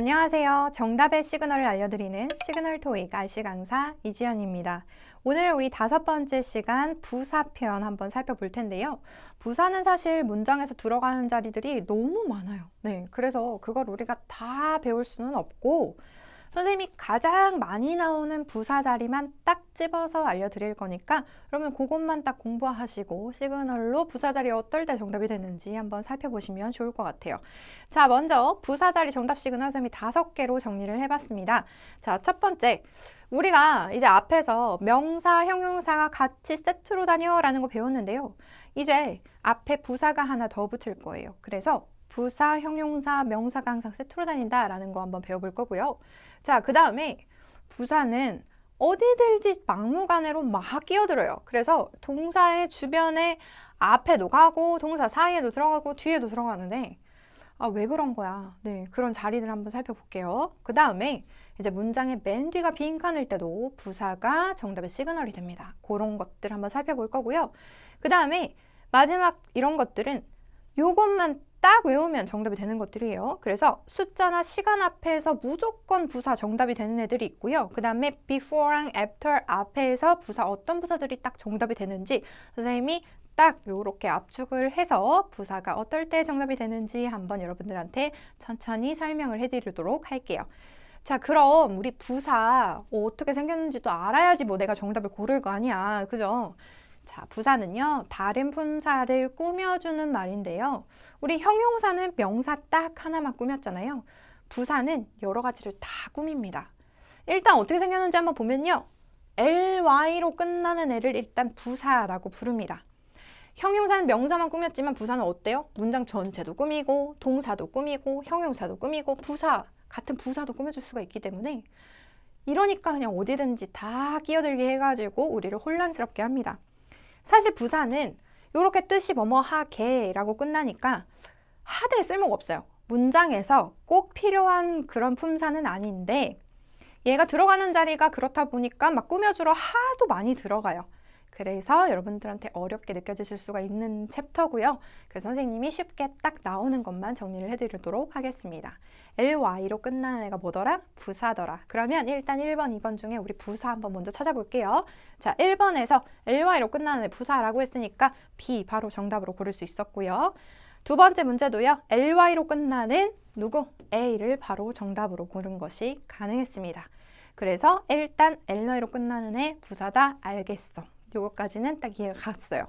안녕하세요. 정답의 시그널을 알려드리는 시그널 토익 RC 강사 이지연입니다. 오늘 우리 다섯 번째 시간 부사 표현 한번 살펴볼 텐데요. 부사는 사실 문장에서 들어가는 자리들이 너무 많아요. 네, 그래서 그걸 우리가 다 배울 수는 없고 선생님이 가장 많이 나오는 부사 자리만 딱 집어서 알려드릴 거니까 그러면 그것만 딱 공부하시고 시그널로 부사 자리 어떨 때 정답이 되는지 한번 살펴보시면 좋을 것 같아요. 자, 먼저 부사 자리 정답 시그널 선생님이 다섯 개로 정리를 해봤습니다. 자, 첫 번째. 우리가 이제 앞에서 명사, 형용사가 같이 세트로 다녀라는 거 배웠는데요. 이제 앞에 부사가 하나 더 붙을 거예요. 그래서 부사, 형용사, 명사가 항상 세트로 다닌다라는 거 한번 배워볼 거고요. 자, 그 다음에 부사는 어디든지 막무가내로 막 끼어들어요. 그래서 동사의 주변에 앞에도 가고 동사 사이에도 들어가고 뒤에도 들어가는데 아, 왜 그런 거야? 네, 그런 자리들 한번 살펴볼게요. 그 다음에 이제 문장의 맨 뒤가 빈칸일 때도 부사가 정답의 시그널이 됩니다. 그런 것들 한번 살펴볼 거고요. 그 다음에 마지막 이런 것들은 요것만 딱 외우면 정답이 되는 것들이에요. 그래서 숫자나 시간 앞에서 무조건 부사 정답이 되는 애들이 있고요. 그 다음에 before랑 after 앞에서 부사 어떤 부사들이 딱 정답이 되는지 선생님이 딱 요렇게 압축을 해서 부사가 어떨 때 정답이 되는지 한번 여러분들한테 천천히 설명을 해드리도록 할게요. 자, 그럼 우리 부사 어, 어떻게 생겼는지도 알아야지 뭐 내가 정답을 고를 거 아니야. 그죠? 자, 부사는요, 다른 분사를 꾸며주는 말인데요. 우리 형용사는 명사 딱 하나만 꾸몄잖아요. 부사는 여러 가지를 다 꾸밉니다. 일단 어떻게 생겼는지 한번 보면요. ly로 끝나는 애를 일단 부사라고 부릅니다. 형용사는 명사만 꾸몄지만 부사는 어때요? 문장 전체도 꾸미고, 동사도 꾸미고, 형용사도 꾸미고, 부사, 같은 부사도 꾸며줄 수가 있기 때문에 이러니까 그냥 어디든지 다 끼어들게 해가지고 우리를 혼란스럽게 합니다. 사실 부사는 이렇게 뜻이 뭐뭐 하게라고 끝나니까 하되 쓸모가 없어요. 문장에서 꼭 필요한 그런 품사는 아닌데 얘가 들어가는 자리가 그렇다 보니까 막 꾸며주러 하도 많이 들어가요. 그래서 여러분들한테 어렵게 느껴지실 수가 있는 챕터고요. 그래서 선생님이 쉽게 딱 나오는 것만 정리를 해드리도록 하겠습니다. ly로 끝나는 애가 뭐더라? 부사더라. 그러면 일단 1번, 2번 중에 우리 부사 한번 먼저 찾아볼게요. 자, 1번에서 ly로 끝나는 애 부사라고 했으니까 B 바로 정답으로 고를 수 있었고요. 두 번째 문제도요. ly로 끝나는 누구? a를 바로 정답으로 고른 것이 가능했습니다. 그래서 일단 ly로 끝나는 애 부사다 알겠어. 요거까지는 딱 이해가 갔어요.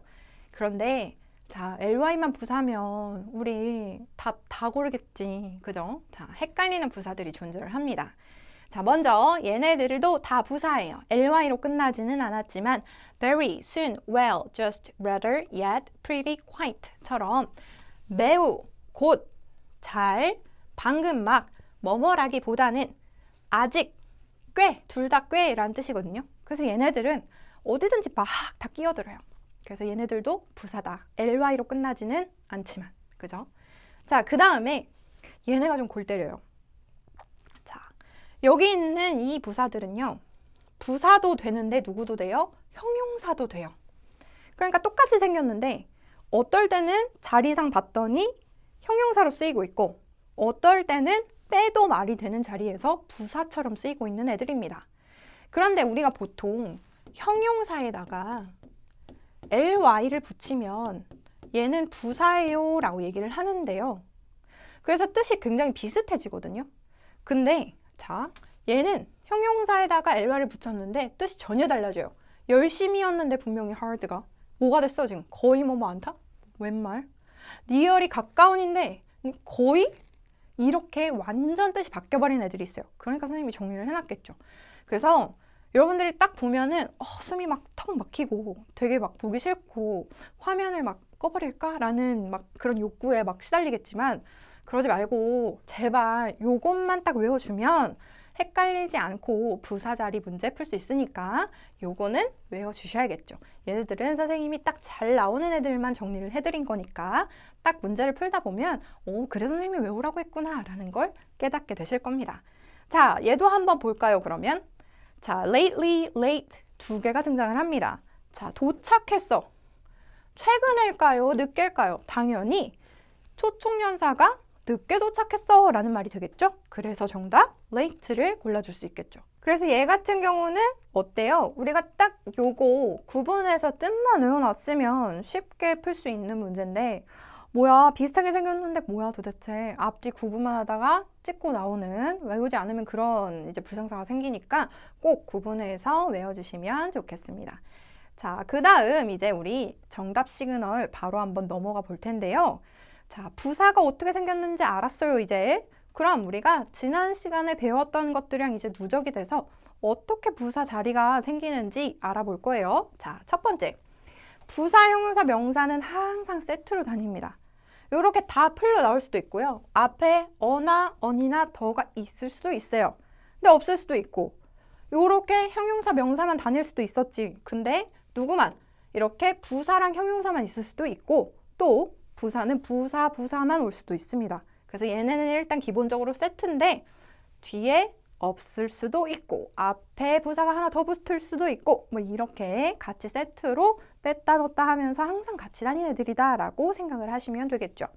그런데 자, ly만 부사면 우리 답 다 고르겠지. 그죠? 자, 헷갈리는 부사들이 존재를 합니다. 자, 먼저 얘네들도 다 부사예요. ly로 끝나지는 않았지만 very, soon, well, just, rather, yet, pretty, quite처럼 매우, 곧, 잘, 방금 막, 뭐뭐라기보다는 아직, 꽤, 둘 다 꽤라는 뜻이거든요. 그래서 얘네들은 어디든지 막 다 끼어들어요. 그래서 얘네들도 부사다. ly로 끝나지는 않지만. 그죠? 자, 그 다음에 얘네가 좀 골 때려요. 자, 여기 있는 이 부사들은요. 부사도 되는데 누구도 돼요? 형용사도 돼요. 그러니까 똑같이 생겼는데 어떨 때는 자리상 봤더니 형용사로 쓰이고 있고 어떨 때는 빼도 말이 되는 자리에서 부사처럼 쓰이고 있는 애들입니다. 그런데 우리가 보통 형용사에다가 ly를 붙이면 얘는 부사예요 라고 얘기를 하는데요. 그래서 뜻이 굉장히 비슷해지거든요. 근데 자 얘는 형용사에다가 ly를 붙였는데 뜻이 전혀 달라져요. 열심히였는데 분명히 hard가 뭐가 됐어 지금 거의 뭐뭐 않다? 웬말? 리얼이 가까운인데 거의 이렇게 완전 뜻이 바뀌어버린 애들이 있어요. 그러니까 선생님이 정리를 해놨겠죠. 그래서 여러분들이 딱 보면은 어, 숨이 막 턱 막히고 되게 막 보기 싫고 화면을 막 꺼버릴까라는 막 그런 욕구에 막 시달리겠지만 그러지 말고 제발 요것만 딱 외워주면 헷갈리지 않고 부사 자리 문제 풀 수 있으니까 요거는 외워주셔야겠죠. 얘네들은 선생님이 딱 잘 나오는 애들만 정리를 해드린 거니까 딱 문제를 풀다 보면 오 그래 선생님이 외우라고 했구나 라는 걸 깨닫게 되실 겁니다. 자 얘도 한번 볼까요 그러면? 자, lately, late 두 개가 등장을 합니다. 자, 도착했어. 최근일까요? 늦게일까요? 당연히 초청연사가 늦게 도착했어 라는 말이 되겠죠? 그래서 정답 late를 골라줄 수 있겠죠. 그래서 얘 같은 경우는 어때요? 우리가 딱 요거 구분해서 뜻만 외워놨으면 쉽게 풀 수 있는 문제인데 뭐야 비슷하게 생겼는데 뭐야 도대체 앞뒤 구분만 하다가 찍고 나오는 외우지 않으면 그런 이제 불상사가 생기니까 꼭 구분해서 외워주시면 좋겠습니다. 자, 그 다음 이제 우리 정답 시그널 바로 한번 넘어가 볼 텐데요. 자, 부사가 어떻게 생겼는지 알았어요, 이제. 그럼 우리가 지난 시간에 배웠던 것들이랑 이제 누적이 돼서 어떻게 부사 자리가 생기는지 알아볼 거예요. 자, 첫 번째. 부사, 형용사, 명사는 항상 세트로 다닙니다. 이렇게 다 풀려 나올 수도 있고요. 앞에 어나, 언이나 더가 있을 수도 있어요. 근데 없을 수도 있고. 이렇게 형용사, 명사만 다닐 수도 있었지. 근데 누구만 이렇게 부사랑 형용사만 있을 수도 있고 또 부사는 부사, 부사만 올 수도 있습니다. 그래서 얘네는 일단 기본적으로 세트인데 뒤에 없을 수도 있고 앞에 부사가 하나 더 붙을 수도 있고 뭐 이렇게 같이 세트로 뺐다 넣었다 하면서 항상 같이 다니는 애들이다 라고 생각을 하시면 되겠죠.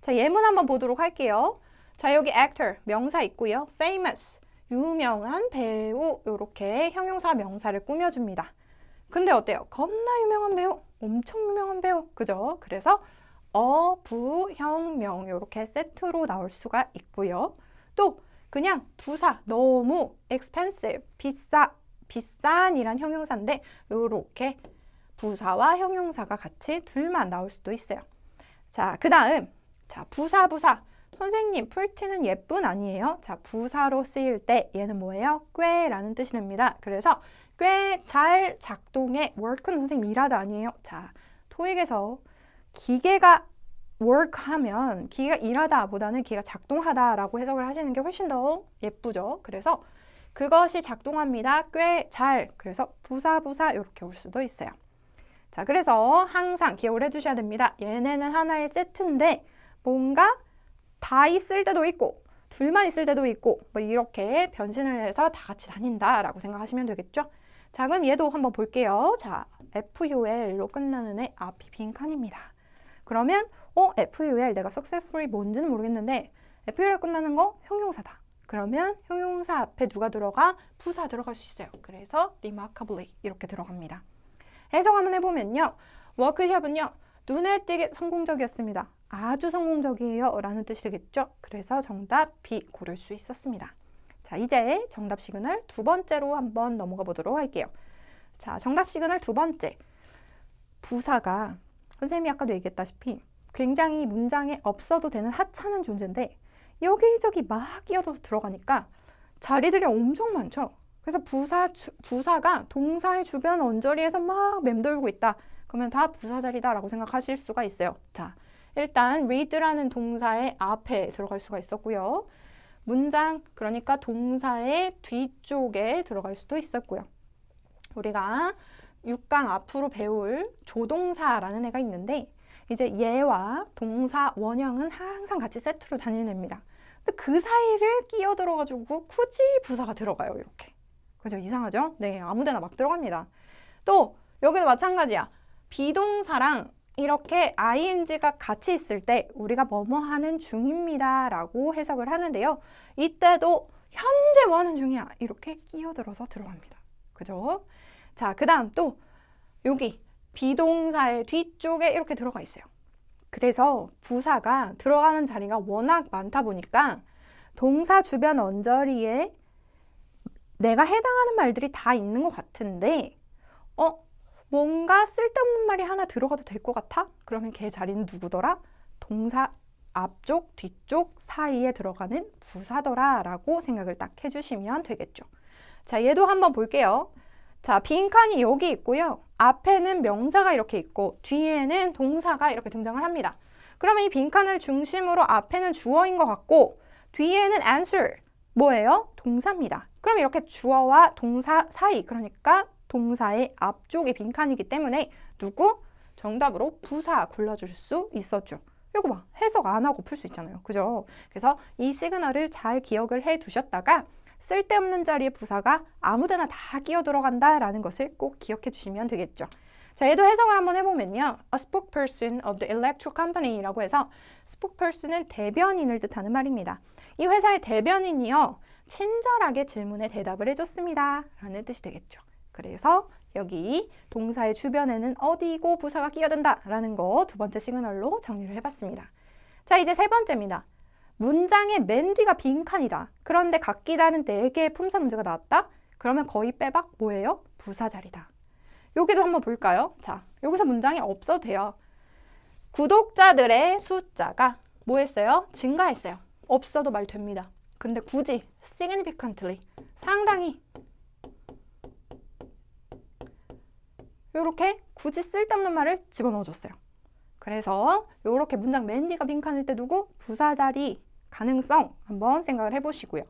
자, 예문 한번 보도록 할게요. 자, 여기 actor 명사 있고요. famous 유명한 배우 이렇게 형용사 명사를 꾸며줍니다. 근데 어때요? 겁나 유명한 배우, 엄청 유명한 배우, 그죠? 그래서 어, 부, 형, 명 이렇게 세트로 나올 수가 있고요. 또 그냥 부사 너무 expensive 비싸 비싼이란 형용사인데 이렇게 부사와 형용사가 같이 둘만 나올 수도 있어요. 자, 그 다음 자 부사 부사 선생님 풀티는 예쁜 아니에요? 자 부사로 쓰일 때 얘는 뭐예요? 꽤 라는 뜻이 됩니다. 그래서 꽤 잘 작동해 work는 선생님 일하다 아니에요? 자 토익에서 기계가 work하면 기계가 일하다보다는 기계가 작동하다라고 해석을 하시는 게 훨씬 더 예쁘죠. 그래서 그것이 작동합니다. 꽤 잘. 그래서 부사 부사 이렇게 올 수도 있어요. 자, 그래서 항상 기억을 해주셔야 됩니다. 얘네는 하나의 세트인데 뭔가 다 있을 때도 있고 둘만 있을 때도 있고 뭐 이렇게 변신을 해서 다 같이 다닌다라고 생각하시면 되겠죠. 자, 그럼 얘도 한번 볼게요. 자, FUL로 끝나는 애 앞이 빈칸입니다. 그러면 어, FUL 내가 successfully 뭔지는 모르겠는데 FUL 끝나는 거 형용사다. 그러면 형용사 앞에 누가 들어가? 부사 들어갈 수 있어요. 그래서 remarkably 이렇게 들어갑니다. 해석 한번 해보면요. 워크숍은요. 눈에 띄게 성공적이었습니다. 아주 성공적이에요. 라는 뜻이겠죠. 그래서 정답 B 고를 수 있었습니다. 자, 이제 정답 시그널 두 번째로 한번 넘어가 보도록 할게요. 자, 정답 시그널 두 번째. 부사가 선생님이 아까도 얘기했다시피 굉장히 문장에 없어도 되는 하찮은 존재인데 여기저기 막 끼어들어서 들어가니까 자리들이 엄청 많죠. 그래서 부사 주, 부사가 동사의 주변 언저리에서 막 맴돌고 있다. 그러면 다 부사 자리다라고 생각하실 수가 있어요. 자, 일단 read라는 동사의 앞에 들어갈 수가 있었고요. 문장 그러니까 동사의 뒤쪽에 들어갈 수도 있었고요. 우리가 6강 앞으로 배울 조동사라는 애가 있는데 이제 얘와 동사 원형은 항상 같이 세트로 다니는 애입니다. 근데 그 사이를 끼어 들어가지고 굳이 부사가 들어가요. 이렇게. 그죠? 이상하죠? 네, 아무데나 막 들어갑니다. 또 여기도 마찬가지야. 비동사랑 이렇게 ing가 같이 있을 때 우리가 뭐뭐 하는 중입니다 라고 해석을 하는데요. 이때도 현재 뭐 하는 중이야 이렇게 끼어들어서 들어갑니다. 그죠? 자, 그 다음 또 여기 비동사의 뒤쪽에 이렇게 들어가 있어요. 그래서 부사가 들어가는 자리가 워낙 많다 보니까 동사 주변 언저리에 내가 해당하는 말들이 다 있는 것 같은데, 어, 뭔가 쓸데없는 말이 하나 들어가도 될 것 같아? 그러면 걔 자리는 누구더라? 동사 앞쪽, 뒤쪽 사이에 들어가는 부사더라 라고 생각을 딱 해주시면 되겠죠. 자, 얘도 한번 볼게요. 자, 빈칸이 여기 있고요. 앞에는 명사가 이렇게 있고 뒤에는 동사가 이렇게 등장을 합니다. 그러면 이 빈칸을 중심으로 앞에는 주어인 것 같고 뒤에는 answer 뭐예요? 동사입니다. 그럼 이렇게 주어와 동사 사이 그러니까 동사의 앞쪽이 빈칸이기 때문에 누구? 정답으로 부사 골라줄 수 있었죠. 이거 봐. 해석 안 하고 풀 수 있잖아요. 그죠? 그래서 이 시그널을 잘 기억을 해 두셨다가 쓸데없는 자리에 부사가 아무데나 다 끼어 들어간다라는 것을 꼭 기억해 주시면 되겠죠. 자, 얘도 해석을 한번 해보면요. A spokesperson of the electric company라고 해서 spokesperson은 대변인을 뜻하는 말입니다. 이 회사의 대변인이요. 친절하게 질문에 대답을 해줬습니다. 라는 뜻이 되겠죠. 그래서 여기 동사의 주변에는 어디고 부사가 끼어든다 라는 거 두 번째 시그널로 정리를 해봤습니다. 자, 이제 세 번째입니다. 문장의 맨 뒤가 빈칸이다. 그런데 각기 다른 네 개의 품사 문제가 나왔다? 그러면 거의 빼박 뭐예요? 부사 자리다. 여기도 한번 볼까요? 자, 여기서 문장이 없어도 돼요. 구독자들의 숫자가 뭐 했어요? 증가했어요. 없어도 말 됩니다. 근데 굳이 significantly 상당히 이렇게 굳이 쓸데없는 말을 집어넣어줬어요. 그래서 이렇게 문장 맨 뒤가 빈칸일 때 두고 부사 자리 가능성 한번 생각을 해보시고요.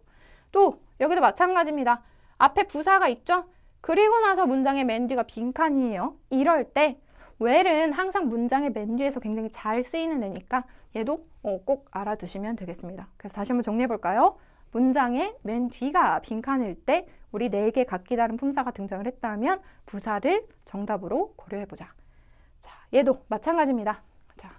또 여기도 마찬가지입니다. 앞에 부사가 있죠? 그리고 나서 문장의 맨 뒤가 빈칸이에요. 이럴 때 where는 항상 문장의 맨 뒤에서 굉장히 잘 쓰이는 애니까 얘도 어, 꼭 알아두시면 되겠습니다. 그래서 다시 한번 정리해 볼까요? 문장의 맨 뒤가 빈칸일 때 우리 네 개 각기 다른 품사가 등장을 했다면 부사를 정답으로 고려해 보자. 자, 얘도 마찬가지입니다. 자,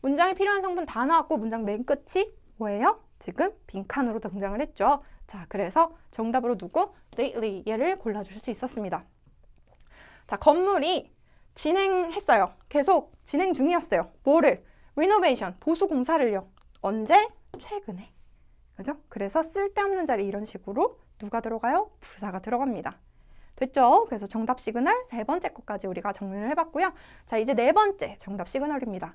문장에 필요한 성분 다 나왔고 문장 맨 끝이 뭐예요? 지금 빈칸으로 등장을 했죠. 자, 그래서 정답으로 누구? lately 얘를 골라줄 수 있었습니다. 자, 건물이 진행했어요. 계속 진행 중이었어요. 뭐를? 리노베이션, 보수 공사를요. 언제? 최근에. 그죠? 그래서 쓸데없는 자리 이런 식으로 누가 들어가요? 부사가 들어갑니다. 됐죠? 그래서 정답 시그널 세 번째 것까지 우리가 정리를 해봤고요. 자, 이제 네 번째 정답 시그널입니다.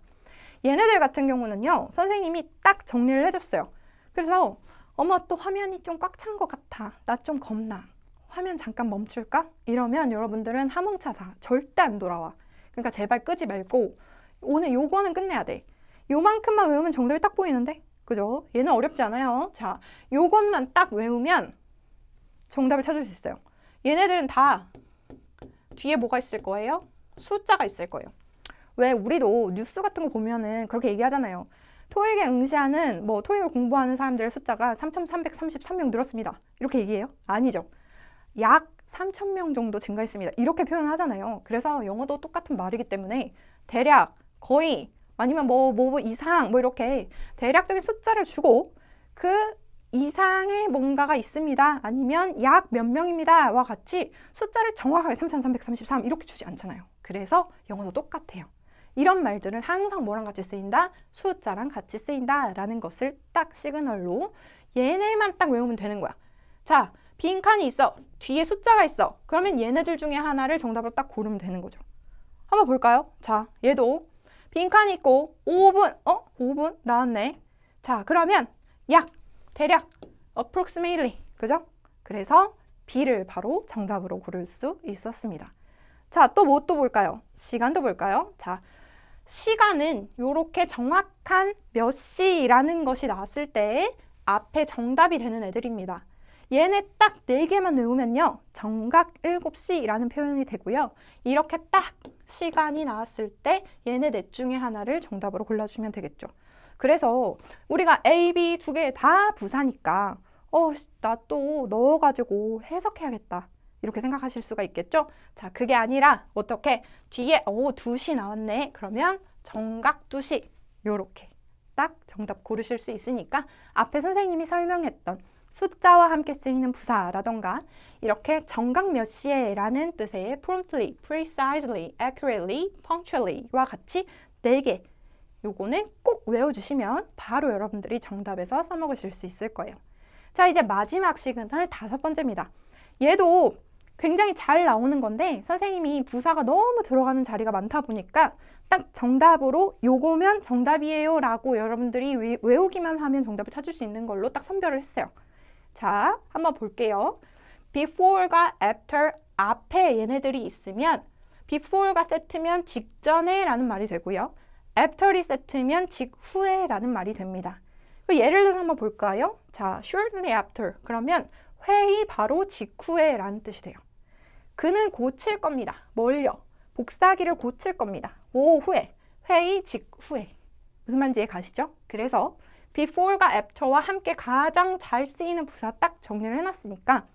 얘네들 같은 경우는요, 선생님이 딱 정리를 해줬어요. 그래서 엄마 또 화면이 좀 꽉 찬 것 같아. 나 좀 겁나. 화면 잠깐 멈출까? 이러면 여러분들은 하몽차사 절대 안 돌아와. 그러니까 제발 끄지 말고 오늘 요거는 끝내야 돼. 요만큼만 외우면 정답이 딱 보이는데? 그죠? 얘는 어렵지 않아요. 자, 요것만 딱 외우면 정답을 찾을 수 있어요. 얘네들은 다 뒤에 뭐가 있을 거예요? 숫자가 있을 거예요. 왜 우리도 뉴스 같은 거 보면은 그렇게 얘기하잖아요. 토익에 응시하는 뭐 토익을 공부하는 사람들의 숫자가 3,333명 늘었습니다. 이렇게 얘기해요? 아니죠. 약 3,000명 정도 증가했습니다. 이렇게 표현을 하잖아요. 그래서 영어도 똑같은 말이기 때문에 대략 거의 아니면 뭐, 뭐, 뭐 이상 뭐 이렇게 대략적인 숫자를 주고 그 이상의 뭔가가 있습니다. 아니면 약 몇 명입니다와 같이 숫자를 정확하게 3,333 이렇게 주지 않잖아요. 그래서 영어도 똑같아요. 이런 말들은 항상 뭐랑 같이 쓰인다? 숫자랑 같이 쓰인다 라는 것을 딱 시그널로 얘네만 딱 외우면 되는 거야. 자, 빈칸이 있어. 뒤에 숫자가 있어. 그러면 얘네들 중에 하나를 정답으로 딱 고르면 되는 거죠. 한번 볼까요? 자, 얘도 빈칸이 있고 5분, 어? 5분 나왔네. 자, 그러면 약, 대략, approximately, 그죠? 그래서 B를 바로 정답으로 고를 수 있었습니다. 자, 또 뭐 또 볼까요? 시간도 볼까요? 자, 시간은 이렇게 정확한 몇 시라는 것이 나왔을 때 앞에 정답이 되는 애들입니다. 얘네 딱 네 개만 외우면요. 정각 7시라는 표현이 되고요. 이렇게 딱 시간이 나왔을 때 얘네 넷 중에 하나를 정답으로 골라주면 되겠죠. 그래서 우리가 A, B 두 개 다 부사니까 어, 나 또 넣어가지고 해석해야겠다. 이렇게 생각하실 수가 있겠죠? 자, 그게 아니라 어떻게 뒤에 오, 2시 나왔네. 그러면 정각 2시 요렇게 딱 정답 고르실 수 있으니까 앞에 선생님이 설명했던 숫자와 함께 쓰이는 부사라던가 이렇게 정각 몇 시에 라는 뜻의 promptly, precisely, accurately, punctually와 같이 네개 요거는 꼭 외워주시면 바로 여러분들이 정답에서 써먹으실 수 있을 거예요. 자, 이제 마지막 시그널 다섯 번째입니다. 얘도 굉장히 잘 나오는 건데 선생님이 부사가 너무 들어가는 자리가 많다 보니까 딱 정답으로 요거면 정답이에요 라고 여러분들이 외, 외우기만 하면 정답을 찾을 수 있는 걸로 딱 선별을 했어요. 자, 한번 볼게요. before가 after 앞에 얘네들이 있으면 before가 세트면 직전에 라는 말이 되고요. after이 세트면 직후에 라는 말이 됩니다. 예를 들어서 한번 볼까요? 자, shortly after 그러면 회의 바로 직후에 라는 뜻이 돼요. 그는 고칠 겁니다. 뭘요? 복사기를 고칠 겁니다. 오후에, 회의 직후에. 무슨 말인지 가시죠? 그래서 before가 after와 함께 가장 잘 쓰이는 부사 딱 정리를 해놨으니까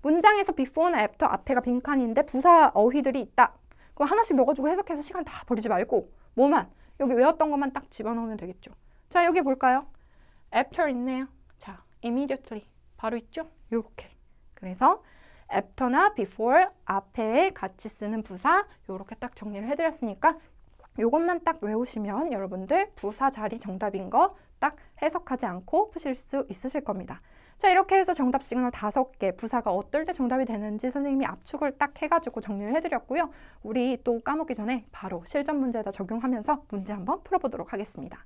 문장에서 before나 after 앞에가 빈칸인데 부사 어휘들이 있다. 그럼 하나씩 넣어가지고 해석해서 시간 다 버리지 말고 뭐만 여기 외웠던 것만 딱 집어넣으면 되겠죠. 자 여기 볼까요? after 있네요. 자 immediately 바로 있죠. 요렇게. 그래서 after나 before 앞에 같이 쓰는 부사 요렇게 딱 정리를 해드렸으니까 요것만 딱 외우시면 여러분들 부사 자리 정답인 거 딱 해석하지 않고 푸실 수 있으실 겁니다. 자 이렇게 해서 정답 시그널 다섯 개 부사가 어떨 때 정답이 되는지 선생님이 압축을 딱 해가지고 정리를 해드렸고요. 우리 또 까먹기 전에 바로 실전 문제에다 적용하면서 문제 한번 풀어보도록 하겠습니다.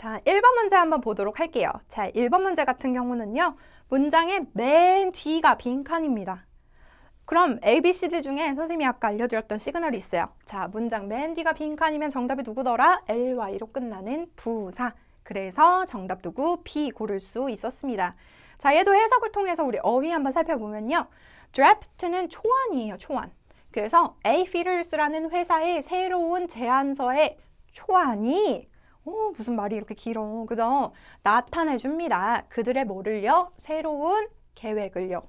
자, 1번 문제 한번 보도록 할게요. 자, 1번 문제 같은 경우는요. 문장의 맨 뒤가 빈칸입니다. 그럼 A, B, C, D 중에 선생님이 아까 알려드렸던 시그널이 있어요. 자, 문장 맨 뒤가 빈칸이면 정답이 누구더라? LY로 끝나는 부사. 그래서 정답 누구? B 고를 수 있었습니다. 자, 얘도 해석을 통해서 우리 어휘 한번 살펴보면요. draft는 초안이에요, 초안. 그래서 A Feeders라는 회사의 새로운 제안서의 초안이 오, 무슨 말이 이렇게 길어. 그죠? 나타내 줍니다. 그들의 뭐를요? 새로운 계획을요.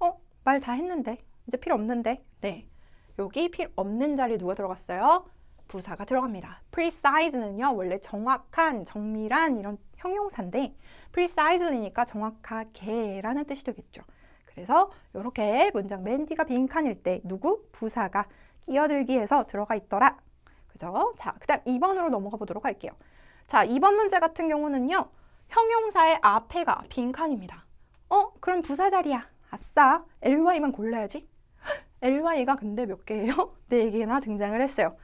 어, 말 다 했는데. 이제 필요 없는데. 네. 여기 필요 없는 자리에 누가 들어갔어요? 부사가 들어갑니다. precise는요, 원래 정확한, 정밀한 이런 형용사인데, preciselly니까 정확하게라는 뜻이 되겠죠. 그래서 이렇게 문장 맨 뒤가 빈칸일 때 누구? 부사가 끼어들기 해서 들어가 있더라. 그죠? 자, 그 다음 2번으로 넘어가 보도록 할게요. 자, 2번 문제 같은 경우는요. 형용사의 앞에가 빈칸입니다. 어? 그럼 부사 자리야. 아싸. ly만 골라야지. ly가 근데 몇 개예요? 4개나 등장을 했어요.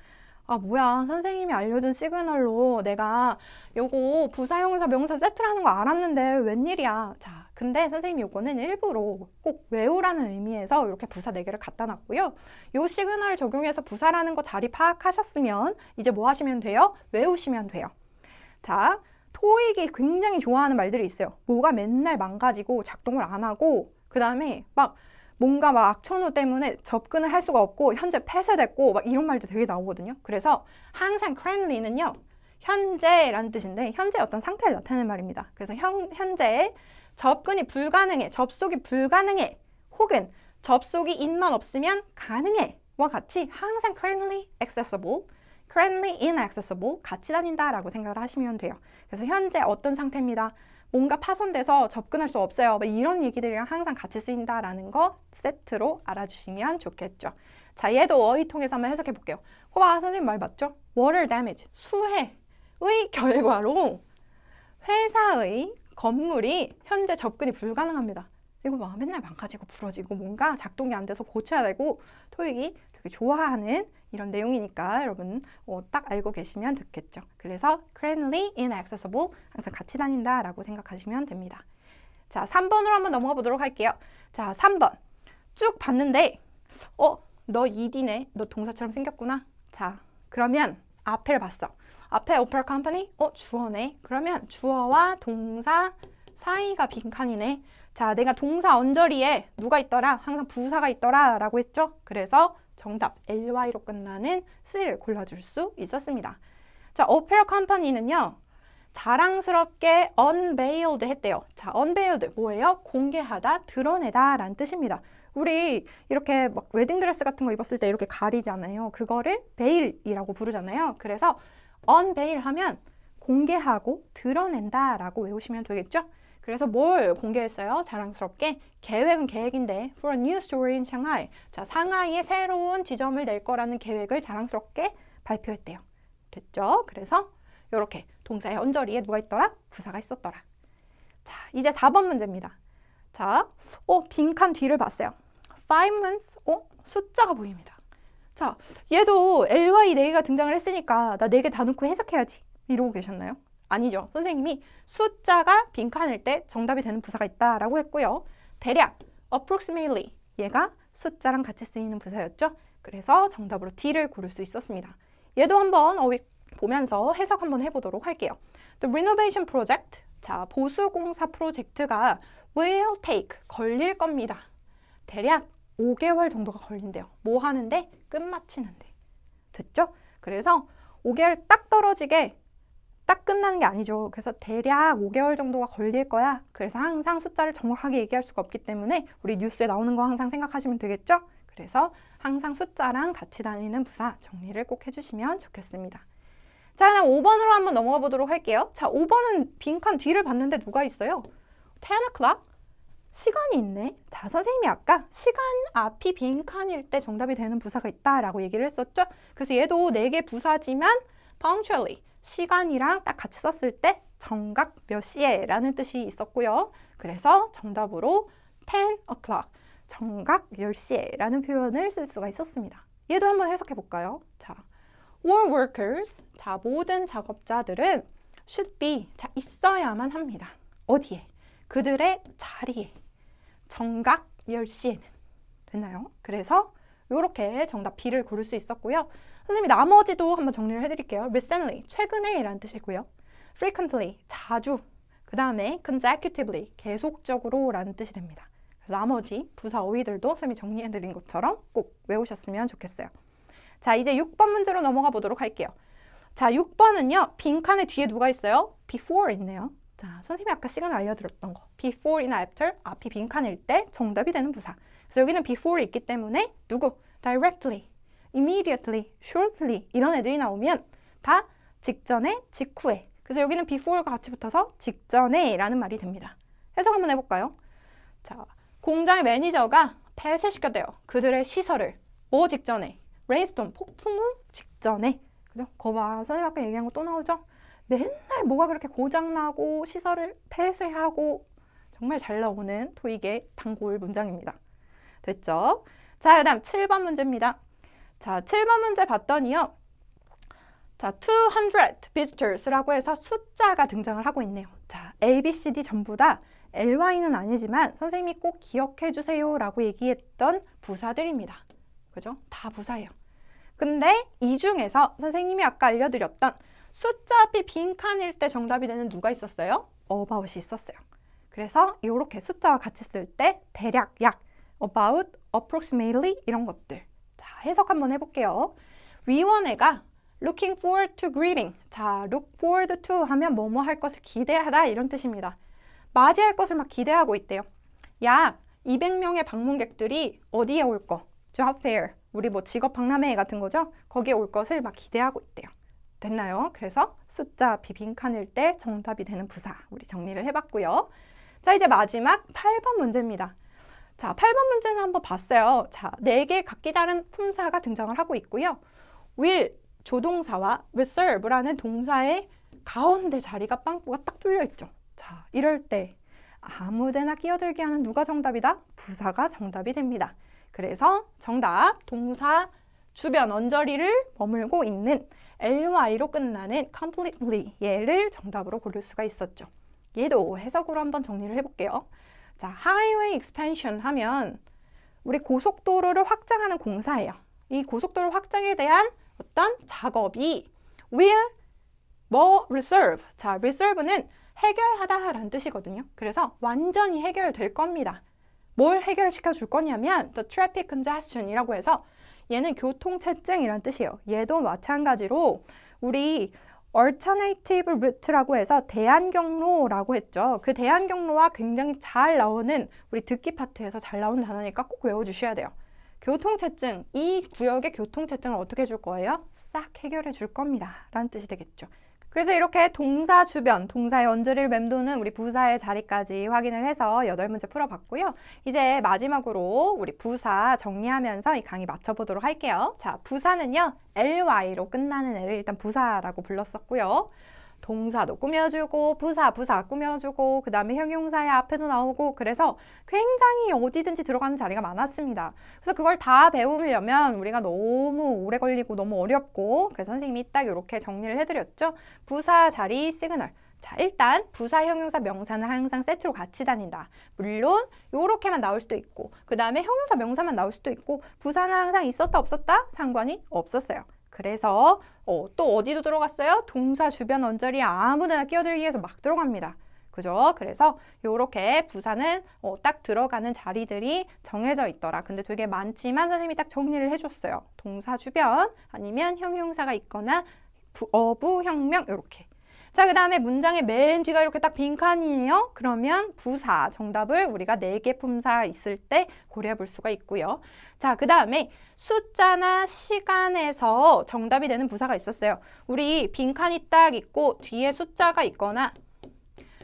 아, 뭐야. 선생님이 알려준 시그널로 내가 요거 부사형사 명사 세트라는 거 알았는데 웬일이야. 자, 근데 선생님이 요거는 일부러 꼭 외우라는 의미에서 이렇게 부사 4개를 갖다 놨고요. 요 시그널 적용해서 부사라는 거 자리 파악하셨으면 이제 뭐 하시면 돼요? 외우시면 돼요. 자, 토익이 굉장히 좋아하는 말들이 있어요. 뭐가 맨날 망가지고 작동을 안 하고 그 다음에 막 뭔가 막 악천후 때문에 접근을 할 수가 없고 현재 폐쇄됐고 막 이런 말도 되게 나오거든요. 그래서 항상 currently는요. 현재라는 뜻인데 현재 어떤 상태를 나타내는 말입니다. 그래서 현, 현재 접근이 불가능해, 접속이 불가능해, 혹은 접속이 있만 없으면 가능해와 같이 항상 currently accessible, currently inaccessible 같이 다닌다 라고 생각을 하시면 돼요. 그래서 현재 어떤 상태입니다. 뭔가 파손돼서 접근할 수 없어요. 뭐 이런 얘기들이랑 항상 같이 쓰인다라는 거 세트로 알아주시면 좋겠죠. 자, 얘도 어휘 통해서 한번 해석해 볼게요. 호바 선생님 말 맞죠? water damage, 수해의 결과로 회사의 건물이 현재 접근이 불가능합니다. 이거 막 맨날 망가지고 부러지고 뭔가 작동이 안 돼서 고쳐야 되고 토익이 되게 좋아하는 이런 내용이니까 여러분 어, 딱 알고 계시면 좋겠죠. 그래서 currently inaccessible 항상 같이 다닌다 라고 생각하시면 됩니다. 자, 3번으로 한번 넘어가 보도록 할게요. 자, 3번. 쭉 봤는데 어, 너 ED네. 너 동사처럼 생겼구나. 자, 그러면 앞에를 봤어. 앞에 opera company? 어, 주어네. 그러면 주어와 동사 사이가 빈칸이네. 자, 내가 동사 언저리에 누가 있더라? 항상 부사가 있더라 라고 했죠? 그래서 정답 ly로 끝나는 C를 골라줄 수 있었습니다. 자, opera company는요. 자랑스럽게 unveiled 했대요. 자, unveiled 뭐예요? 공개하다, 드러내다 라는 뜻입니다. 우리 이렇게 막 웨딩드레스 같은 거 입었을 때 이렇게 가리잖아요. 그거를 베일이라고 부르잖아요. 그래서 unveil 하면 공개하고 드러낸다 라고 외우시면 되겠죠? 그래서 뭘 공개했어요? 자랑스럽게 계획은 계획인데 for a new story in Shanghai. 자, 상하이에 새로운 지점을 낼 거라는 계획을 자랑스럽게 발표했대요. 됐죠? 그래서 이렇게 동사의 언저리에 누가 있더라? 부사가 있었더라. 자, 이제 4번 문제입니다. 자, 어, 빈칸 뒤를 봤어요. five months, 어, 숫자가 보입니다. 자, 얘도 ly 4개가 등장을 했으니까 나 4개 다 넣고 해석해야지. 이러고 계셨나요? 아니죠. 선생님이 숫자가 빈칸일 때 정답이 되는 부사가 있다라고 했고요. 대략 approximately 얘가 숫자랑 같이 쓰이는 부사였죠. 그래서 정답으로 D를 고를 수 있었습니다. 얘도 한번 어휘 보면서 해석 한번 해보도록 할게요. The renovation project, 자 보수공사 프로젝트가 will take 걸릴 겁니다. 대략 5개월 정도가 걸린대요. 뭐 하는데? 끝마치는데. 됐죠? 그래서 5개월 딱 떨어지게 딱 끝나는 게 아니죠. 그래서 대략 5개월 정도가 걸릴 거야. 그래서 항상 숫자를 정확하게 얘기할 수가 없기 때문에 우리 뉴스에 나오는 거 항상 생각하시면 되겠죠? 그래서 항상 숫자랑 같이 다니는 부사 정리를 꼭 해주시면 좋겠습니다. 자, 그럼 5번으로 한번 넘어가 보도록 할게요. 자, 5번은 빈칸 뒤를 봤는데 누가 있어요? 10 o'clock? 시간이 있네. 자, 선생님이 아까 시간 앞이 빈칸일 때 정답이 되는 부사가 있다라고 얘기를 했었죠? 그래서 얘도 4개 부사지만 punctually 시간이랑 딱 같이 썼을 때 정각 몇 시에 라는 뜻이 있었고요. 그래서 정답으로 10 o'clock 정각 10시에 라는 표현을 쓸 수가 있었습니다. 얘도 한번 해석해 볼까요? 자, all workers 자, 모든 작업자들은 should be 자, 있어야만 합니다. 어디에? 그들의 자리에 정각 10시에는 됐나요? 그래서 이렇게 정답 B를 고를 수 있었고요. 선생님이 나머지도 한번 정리를 해드릴게요. recently, 최근에 라는 뜻이고요. frequently, 자주. 그 다음에 consecutively, 계속적으로 라는 뜻이 됩니다. 나머지 부사 어휘들도 선생님이 정리해드린 것처럼 꼭 외우셨으면 좋겠어요. 자, 이제 6번 문제로 넘어가 보도록 할게요. 자, 6번은요. 빈칸의 뒤에 누가 있어요? before 있네요. 자, 선생님이 아까 시간을 알려드렸던 거. before이나 after, 앞이 빈칸일 때 정답이 되는 부사. 그래서 여기는 before 있기 때문에 누구? directly, immediately, shortly 이런 애들이 나오면 다 직전에, 직후에. 그래서 여기는 before가 같이 붙어서 직전에 라는 말이 됩니다. 해석 한번 해볼까요? 자, 공장의 매니저가 폐쇄시켰대요. 그들의 시설을. 뭐 직전에? 레인스톰, 폭풍 후 직전에. 그죠? 거 봐. 선생님 아까 얘기한 거 또 나오죠? 맨날 뭐가 그렇게 고장나고 시설을 폐쇄하고 정말 잘 나오는 토익의 단골 문장입니다. 됐죠? 자, 그 다음 7번 문제입니다. 자, 7번 문제 봤더니요. 자, 200 visitors라고 해서 숫자가 등장을 하고 있네요. 자, A, B, C, D 전부 다 LY는 아니지만 선생님이 꼭 기억해 주세요 라고 얘기했던 부사들입니다. 그죠? 다 부사예요. 근데 이 중에서 선생님이 아까 알려드렸던 숫자 앞이 빈칸일 때 정답이 되는 누가 있었어요? about이 있었어요. 그래서 이렇게 숫자와 같이 쓸 때 대략, 약, about, approximately 이런 것들. 자, 해석 한번 해볼게요. 위원회가 looking forward to greeting. 자, look forward to 하면 뭐뭐 할 것을 기대하다 이런 뜻입니다. 맞이할 것을 막 기대하고 있대요. 약 200명의 방문객들이 어디에 올 거? job fair. 우리 뭐 직업 박람회 같은 거죠? 거기에 올 것을 막 기대하고 있대요. 됐나요? 그래서 숫자 비빈칸일 때 정답이 되는 부사 우리 정리를 해봤고요. 자 이제 마지막 8번 문제입니다. 자 8번 문제는 한번 봤어요. 자 4개 각기 다른 품사가 등장을 하고 있고요. will 조동사와 reserve라는 동사의 가운데 자리가 빵꾸가 딱 뚫려 있죠. 자 이럴 때 아무데나 끼어들게 하는 누가 정답이다? 부사가 정답이 됩니다. 그래서 정답 동사 주변 언저리를 머물고 있는 ly로 끝나는 completely 얘를 정답으로 고를 수가 있었죠. 얘도 해석으로 한번 정리를 해볼게요. 자, highway expansion 하면 우리 고속도로를 확장하는 공사예요. 이 고속도로 확장에 대한 어떤 작업이 will 뭐 reserve. 자, reserve는 해결하다라는 뜻이거든요. 그래서 완전히 해결될 겁니다. 뭘 해결시켜 줄 거냐면 the traffic congestion이라고 해서 얘는 교통 체증이란 뜻이에요. 얘도 마찬가지로 우리 alternative route라고 해서 대안 경로라고 했죠. 그 대안 경로와 굉장히 잘 나오는 우리 듣기 파트에서 잘 나오는 단어니까 꼭 외워주셔야 돼요. 교통체증, 이 구역의 교통체증을 어떻게 해줄 거예요? 싹 해결해 줄 겁니다. 라는 뜻이 되겠죠. 그래서 이렇게 동사 주변, 동사의 언저리를 맴도는 우리 부사의 자리까지 확인을 해서 여덟 문제 풀어봤고요. 이제 마지막으로 우리 부사 정리하면서 이 강의 마쳐보도록 할게요. 자, 부사는요, ly로 끝나는 애를 일단 부사라고 불렀었고요. 동사도 꾸며주고 부사 부사 꾸며주고 그 다음에 형용사의 앞에도 나오고 그래서 굉장히 어디든지 들어가는 자리가 많았습니다. 그래서 그걸 다 배우려면 우리가 너무 오래 걸리고 너무 어렵고 그래서 선생님이 딱 이렇게 정리를 해드렸죠. 부사 자리 시그널. 자, 일단 부사, 형용사, 명사는 항상 세트로 같이 다닌다. 물론 요렇게만 나올 수도 있고 그 다음에 형용사, 명사만 나올 수도 있고 부사는 항상 있었다 없었다 상관이 없었어요. 그래서 어, 또 어디도 들어갔어요? 동사 주변 언저리 아무데나 끼어들기 위해서 막 들어갑니다. 그죠? 그래서 요렇게 부사는 어, 딱 들어가는 자리들이 정해져 있더라. 근데 되게 많지만 선생님이 딱 정리를 해줬어요. 동사 주변 아니면 형용사가 있거나 부, 어부, 형명 요렇게. 자, 그 다음에 문장의 맨 뒤가 이렇게 딱 빈칸이에요. 그러면 부사 정답을 우리가 네 개 품사 있을 때 고려해 볼 수가 있고요. 자, 그 다음에 숫자나 시간에서 정답이 되는 부사가 있었어요. 우리 빈칸이 딱 있고 뒤에 숫자가 있거나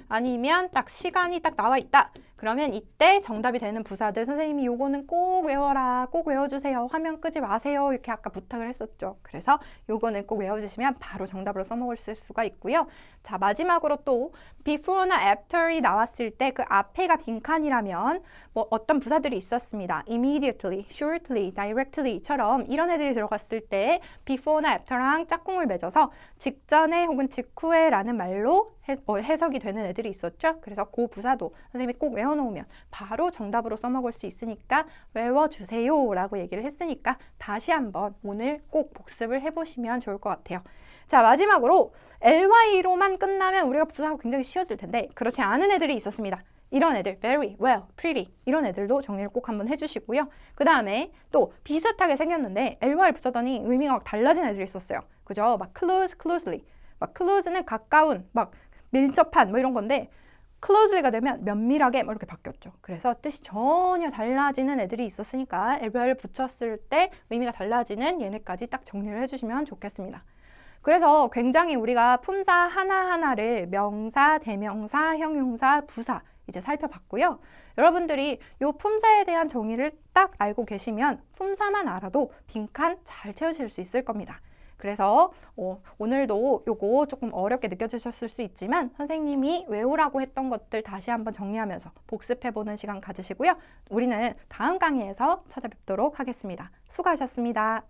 아니면 딱 시간이 딱 나와 있다. 그러면 이때 정답이 되는 부사들 선생님이 요거는 꼭 외워라, 꼭 외워주세요. 화면 끄지 마세요. 이렇게 아까 부탁을 했었죠. 그래서 요거는 꼭 외워주시면 바로 정답으로 써먹을 수가 있고요. 자 마지막으로 또 before나 after이 나왔을 때 그 앞에가 빈칸이라면 뭐 어떤 부사들이 있었습니다. immediately, shortly, directly처럼 이런 애들이 들어갔을 때 before나 after랑 짝꿍을 맺어서 직전에 혹은 직후에라는 말로 해, 어, 해석이 되는 애들이 있었죠. 그래서 그 부사도 선생님이 꼭 외워놓으면 바로 정답으로 써먹을 수 있으니까 외워주세요 라고 얘기를 했으니까 다시 한번 오늘 꼭 복습을 해보시면 좋을 것 같아요. 자 마지막으로 ly로만 끝나면 우리가 부사가 굉장히 쉬워질 텐데 그렇지 않은 애들이 있었습니다. 이런 애들 very, well, pretty 이런 애들도 정리를 꼭 한번 해주시고요. 그 다음에 또 비슷하게 생겼는데 ly 붙였더니 의미가 막 달라진 애들이 있었어요. 그죠? 막 close, closely 막 close는 가까운, 막 밀접한 뭐 이런 건데 closely가 되면 면밀하게 뭐 이렇게 바뀌었죠. 그래서 뜻이 전혀 달라지는 애들이 있었으니까 ly를 붙였을 때 의미가 달라지는 얘네까지 딱 정리를 해주시면 좋겠습니다. 그래서 굉장히 우리가 품사 하나하나를 명사, 대명사, 형용사, 부사 이제 살펴봤고요. 여러분들이 이 품사에 대한 정의를 딱 알고 계시면 품사만 알아도 빈칸 잘 채우실 수 있을 겁니다. 그래서 어, 오늘도 요거 조금 어렵게 느껴지셨을 수 있지만 선생님이 외우라고 했던 것들 다시 한번 정리하면서 복습해보는 시간 가지시고요. 우리는 다음 강의에서 찾아뵙도록 하겠습니다. 수고하셨습니다.